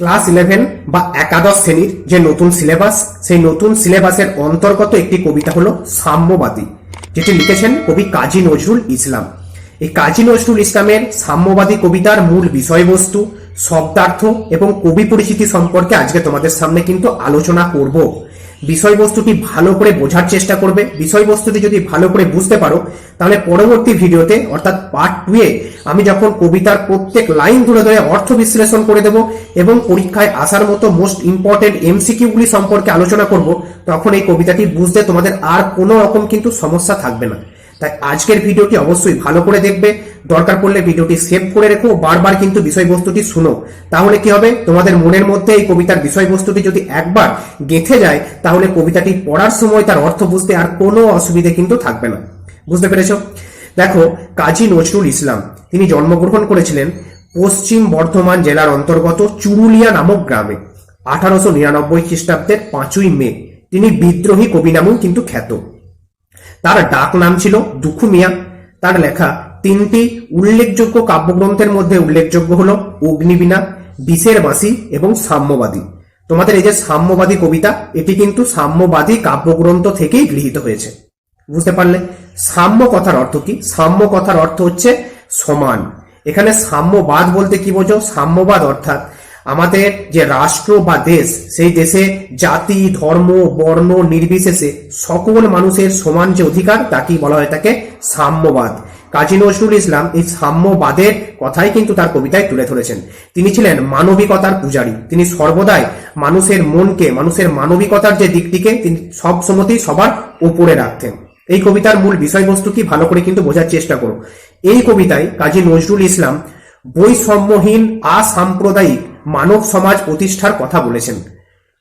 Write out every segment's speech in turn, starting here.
Class eleven বা একাদশ শ্রেণির যে নতুন সিলেবাস, সেই নতুন সিলেবাসের অন্তর্গত একটি কবিতা হলো সাম্যবাদী, যেটি লিখেছেন কবি কাজী নজরুল ইসলাম। এই কাজী নজরুল ইসলামের সাম্যবাদী কবিতার মূল বিষয়বস্তু, শব্দার্থ এবং কবি পরিচিতি সম্পর্কে আজকে তোমাদের সামনে কিন্তু আলোচনা করব। বিষয়বস্তুটি ভালো করে বোঝার চেষ্টা করবে। বিষয়বস্তুটি যদি ভালো করে বুঝতে পারো, তাহলে পরবর্তী ভিডিওতে, অর্থাৎ পার্ট টু এ, আমি যখন কবিতার প্রত্যেক লাইন ধরে ধরে অর্থ বিশ্লেষণ করে দেব এবং পরীক্ষায় আসার মতো মোস্ট ইম্পর্টেন্ট এমসিকিউগুলি সম্পর্কে আলোচনা করব, তখন এই কবিতাটি বুঝতে তোমাদের আর কোনো রকম কিন্তু সমস্যা থাকবে না। তাই আজকের ভিডিওটি অবশ্যই ভালো করে দেখবে। দরকার পড়লে ভিডিওটি সেভ করে রেখো, বারবার কিন্তু বিষয়বস্তুটি শুনো। তাহলে কি হবে? তোমাদের মনের মধ্যে এই কবিতার বিষয়বস্তুটি যদি একবার গেঁথে যায়, তাহলে কবিতাটি পড়ার সময় তার অর্থ বুঝতে আর কোনো অসুবিধে কিন্তু থাকবে না। বুঝতে পেরেছ? দেখো, কাজী নজরুল ইসলাম, তিনি জন্মগ্রহণ করেছিলেন পশ্চিম বর্ধমান জেলার অন্তর্গত চুরুলিয়া নামক গ্রামে, আঠারোশো নিরানব্বই খ্রিস্টাব্দের পাঁচই মে। তিনি বিদ্রোহী কবি নামেও কিন্তু খ্যাত। তার ডাক নাম ছিল দুখু মিয়া। তার লেখা তিনটি উল্লেখযোগ্য কাব্যগ্রন্থের মধ্যে উল্লেখযোগ্য হল অগ্নিবীণা, বিষের বাঁশি এবং সাম্যবাদী। তোমাদের এই যে সাম্যবাদী কবিতা, এটি কিন্তু সাম্যবাদী কাব্যগ্রন্থ থেকেই গৃহীত হয়েছে। বুঝতে পারলে? সাম্য কথার অর্থ কি? সাম্য কথার অর্থ হচ্ছে সমান। এখানে সাম্যবাদ বলতে কি বোঝো? সাম্যবাদ অর্থাৎ আমাদের যে রাষ্ট্র বা দেশ, সেই দেশে জাতি, ধর্ম, বর্ণ, নির্বিশেষে সকল মানুষের সমান যে অধিকার, তাকেই বলা হয়ে থাকে সাম্যবাদ। কাজী নজরুল ইসলাম এই সাম্যবাদের কথাই কিন্তু তার কবিতায় তুলে ধরেছেন। তিনি ছিলেন মানবিকতার পূজারী। তিনি সর্বদাই মানুষের মনকে, মানুষের মানবিকতার যে দিকটিকে তিনি সব সময়তেই সবার উপরে রাখতেন। এই কবিতার মূল বিষয়বস্তু কি ভালো করে কিন্তু বোঝার চেষ্টা করো। এই কবিতায় কাজী নজরুল ইসলাম বৈষম্যহীন আসাম্প্রদায়িক মানব সমাজ প্রতিষ্ঠার কথা বলেছেন।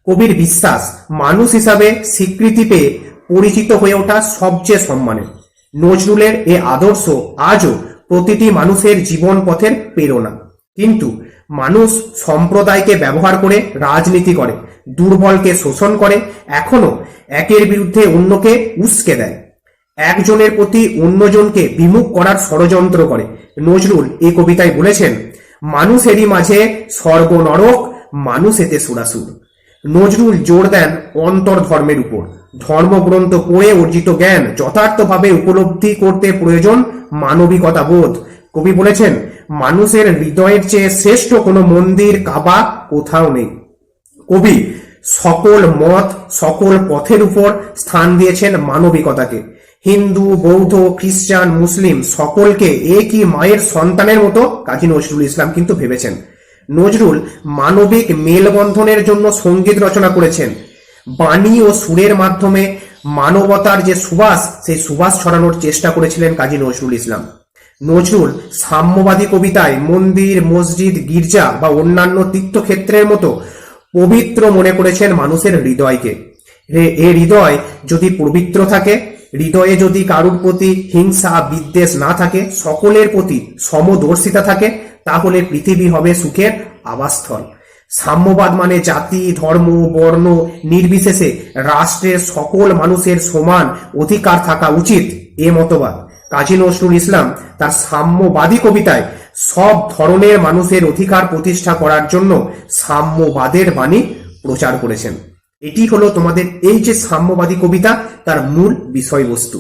কবির বিশ্বাস মানুষ হিসাবে স্বীকৃতি পেয়ে পরিচিত হয়ে ওঠা সবচেয়ে সম্মানের। নজরুলের এ আদর্শ আজও প্রতিটি মানুষের জীবন পথের প্রেরণা। কিন্তু মানুষ সম্প্রদায়কে ব্যবহার করে রাজনীতি করে, দুর্বলকে শোষণ করে এখনও একের বিরুদ্ধে অন্যকে উস্কে দেয়। একজনের প্রতি অন্যজনকে বিমুখ করার ষড়যন্ত্র করে। নজরুল এই কবিতায় বলেছেন, মানুষেরই মাঝে স্বর্গ নরক মানুষ এতে সুরাসুর। নজরুল জোর দেন অন্তর ধর্মের উপর। ধর্মগ্রন্থ পড়ে অর্জিত জ্ঞান যথার্থভাবে উপলব্ধি করতে প্রয়োজন মানবিকতা বোধ কবি বলেছেন, মানুষের হৃদয়ের চেয়ে শ্রেষ্ঠ কোনো মন্দির কাবা কোথাও নেই। কবি সকল মত, সকল পথের উপর স্থান দিয়েছেন মানবিকতাকে। হিন্দু, বৌদ্ধ, খ্রিস্টান, মুসলিম সকলকে একই মায়ের সন্তানের মতো, কাজী নজরুল ইসলাম কিন্তু ভেবেছেন। নজরুল মানবিক মেলবন্ধনের জন্য সংগীত রচনা করেছেন। বাণী ও সুরের মাধ্যমে মানবতার যে সুবাস, সেই সুবাস ছড়ানোর চেষ্টা করেছিলেন কাজী নজরুল ইসলাম। নজরুল সাম্যবাদী কবিতায় মন্দির, মসজিদ, গির্জা বা অন্যান্য তীর্থক্ষেত্রের মতো পবিত্র মনে করেছেন মানুষের হৃদয়কে। এ হৃদয় যদি পবিত্র থাকে, হৃদয়ে যদি কারুর প্রতি হিংসা, বিদ্বেষ না থাকে, সকলের প্রতি সমদর্শিতা থাকে, তাহলে পৃথিবী হবে সুখের আবাসস্থল। সাম্যবাদ মানে জাতি, ধর্ম, বর্ণ, নির্বিশেষে রাষ্ট্রের সকল মানুষের সমান অধিকার থাকা উচিত, এ মতবাদ। কাজী নজরুল ইসলাম তার সাম্যবাদী কবিতায় সব ধরনের মানুষের অধিকার প্রতিষ্ঠা করার জন্য সাম্যবাদের বাণী প্রচার করেছেন। এটি হলো তোমাদের এই যে সাম্যবাদী কবিতা, তার মূল বিষয়বস্তু।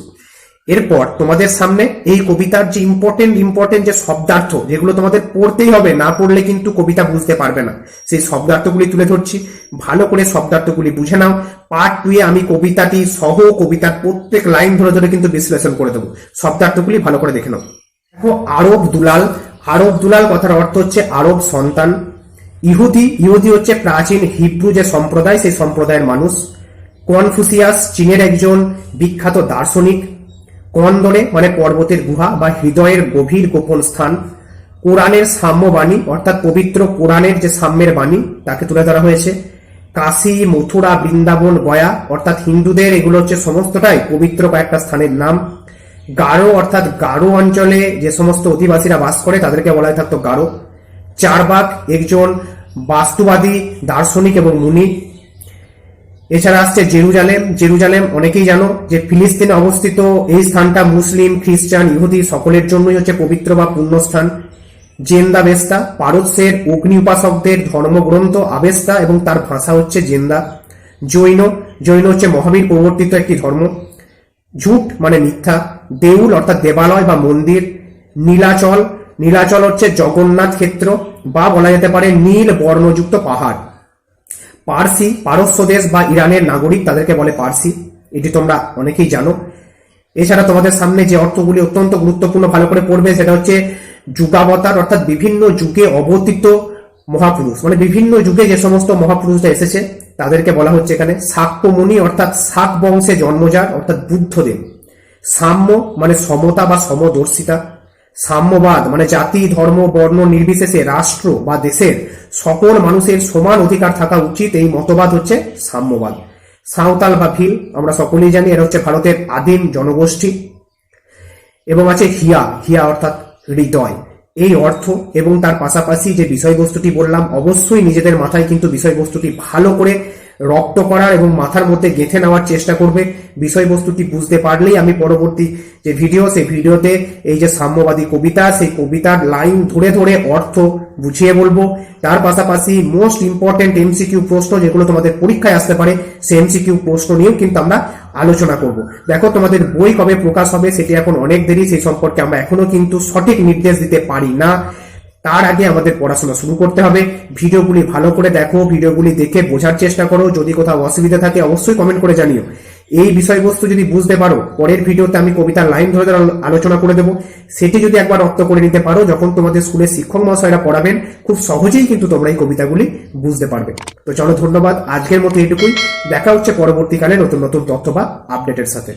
এরপর তোমাদের সামনে এই কবিতার যে ইম্পর্টেন্ট ইম্পর্টেন্ট যে শব্দার্থ, যেগুলো তোমাদের পড়তেই হবে, না পড়লে কিন্তু কবিতা বুঝতে পারবে না। সেই শব্দার্থগুলি তুলে ধরছি। ভালো করে শব্দার্থগুলি বুঝে নাও। পার্ট টুয়ে আমি কবিতাটি সহ কবিতার প্রত্যেক লাইন ধরে ধরে কিন্তু বিশ্লেষণ করে দেবো। শব্দার্থগুলি ভালো করে দেখে নাও। দেখো, আরব দুলাল। আরব দুলাল কথার অর্থ হচ্ছে আরব সন্তান। ইহুদি ইহুদি হচ্ছে প্রাচীন হিব্রু যে সম্প্রদায়, সেই সম্প্রদায়ের মানুষ। কনফুসিয়াস, চীনের একজন বিখ্যাত দার্শনিক। কন্দরে মানে পর্বতের গুহা বা হৃদয়ের গভীর গোপন স্থান, কোরআনের সাম্যবাণী, অর্থাৎ পবিত্র কোরআনের যে সাম্যের বাণী, তাকে তুলে ধরা হয়েছে। কাশী, মথুরা, বৃন্দাবন, গয়া, অর্থাৎ হিন্দুদের এগুলো হচ্ছে সমস্তটাই পবিত্র কয়েকটা স্থানের নাম। গারো, অর্থাৎ গারো অঞ্চলে যে সমস্ত অধিবাসীরা বাস করে, তাদেরকে বলা হয় থাকতো গারো। চারবাক একজন বাস্তুবাদী, দার্শনিক এবং মুনি। এছাড়া আসছে জেরুজালেম। জেরুজালেম অনেকেই জানো যে ফিলিস্তিনে অবস্থিত এই স্থানটা মুসলিম, খ্রিস্টান, ইহুদি সকলের জন্যই হচ্ছে পবিত্র বা পূর্ণ স্থান জেন্দা জেন্দাবেস্তা পারস্যের অগ্নি উপাসকদের ধর্মগ্রন্থ আবেস্তা এবং তার ভাষা হচ্ছে জেন্দা। জৈন জৈন হচ্ছে মহাবীর প্রবর্তিত একটি ধর্ম। ঝুট মানে মিথ্যা। দেউল অর্থাৎ দেবালয় বা মন্দির। নীলাচল নীলাচল হচ্ছে জগন্নাথ ক্ষেত্র বা বলা যেতে পারে নীল বর্ণযুক্ত পাহাড়। পার্সি, পারস্য দেশ বা ইরানের নাগরিক তাদেরকে বলে পার্সি। এটি তোমরা অনেকেই জানো। এছাড়া তোমাদের সামনে যে অর্থগুলি অত্যন্ত গুরুত্বপূর্ণ ভালো করে পড়বে, সেটা হচ্ছে যুগাবতার, অর্থাৎ বিভিন্ন যুগে অবতীত মহাপুরুষ। মানে বিভিন্ন যুগে যে সমস্ত মহাপুরুষরা এসেছে, তাদেরকে বলা হচ্ছে এখানে শাক্যমণি অর্থাৎ শাক বংশে জন্মজাত, অর্থাৎ বুদ্ধদেব। সাম্য মানে সমতা বা সমদর্শিতা। সাম্যবাদ মানে জাতি, ধর্ম, বর্ণ নির্বিশেষে রাষ্ট্র বা দেশের সকল মানুষের সমান অধিকার থাকা উচিত, এই মতবাদ হচ্ছে সাম্যবাদ। সাঁওতাল বা ভিল, আমরা সকলেই জানি, এরা হচ্ছে ভারতের আদিম জনগোষ্ঠী। এবং আছে হিয়া হিয়া অর্থাৎ হৃদয়। এই অর্থ এবং তার পাশাপাশি যে বিষয়বস্তুটি বললাম, অবশ্যই নিজেদের মাথায় কিন্তু বিষয়বস্তুটি ভালো করে রপ্ত করার এবং মাথার মধ্যে গেঁথে নেওয়ার চেষ্টা করবে। বিষয়বস্তুটি বুঝতে পারলেই আমি পরবর্তী যে ভিডিও সেই ভিডিওতে এই যে সাম্যবাদী কবিতা, সেই কবিতার লাইন ধরে ধরে অর্থ বুঝিয়ে বলব। তার পাশাপাশি মোস্ট ইম্পর্টেন্ট এমসিকিউ প্রশ্ন যেগুলো তোমাদের পরীক্ষায় আসতে পারে, সেই এমসিকিউ প্রশ্ন নিয়েও কিন্তু আমরা আলোচনা করব। দেখো, তোমাদের বই কবে প্রকাশ হবে সেটি এখন অনেক দেরি, সেই সম্পর্কে আমরা এখনও কিন্তু সঠিক নির্দেশ দিতে পারি না। তার আগে আমাদের পড়াশোনা শুরু করতে হবে। ভিডিওগুলি ভালো করে দেখো, ভিডিওগুলি দেখে বোঝার চেষ্টা করো। যদি কোথাও অসুবিধা থাকে, অবশ্যই কমেন্ট করে জানিও। এই বিষয়বস্তু যদি বুঝতে পারো, পরের ভিডিওতে আমি কবিতার লাইন ধরে আলোচনা করে দেবো। সেটি যদি একবার রপ্ত করে নিতে পারো, যখন তোমাদের স্কুলের শিক্ষক মহাশয়রা পড়াবেন, খুব সহজেই কিন্তু তোমরা এই কবিতাগুলি বুঝতে পারবে। তো চলো ধন্যবাদ। আজকের মতো এটুকুই দেখা হচ্ছে পরবর্তীকালে নতুন নতুন তথ্য বা আপডেটের সাথে।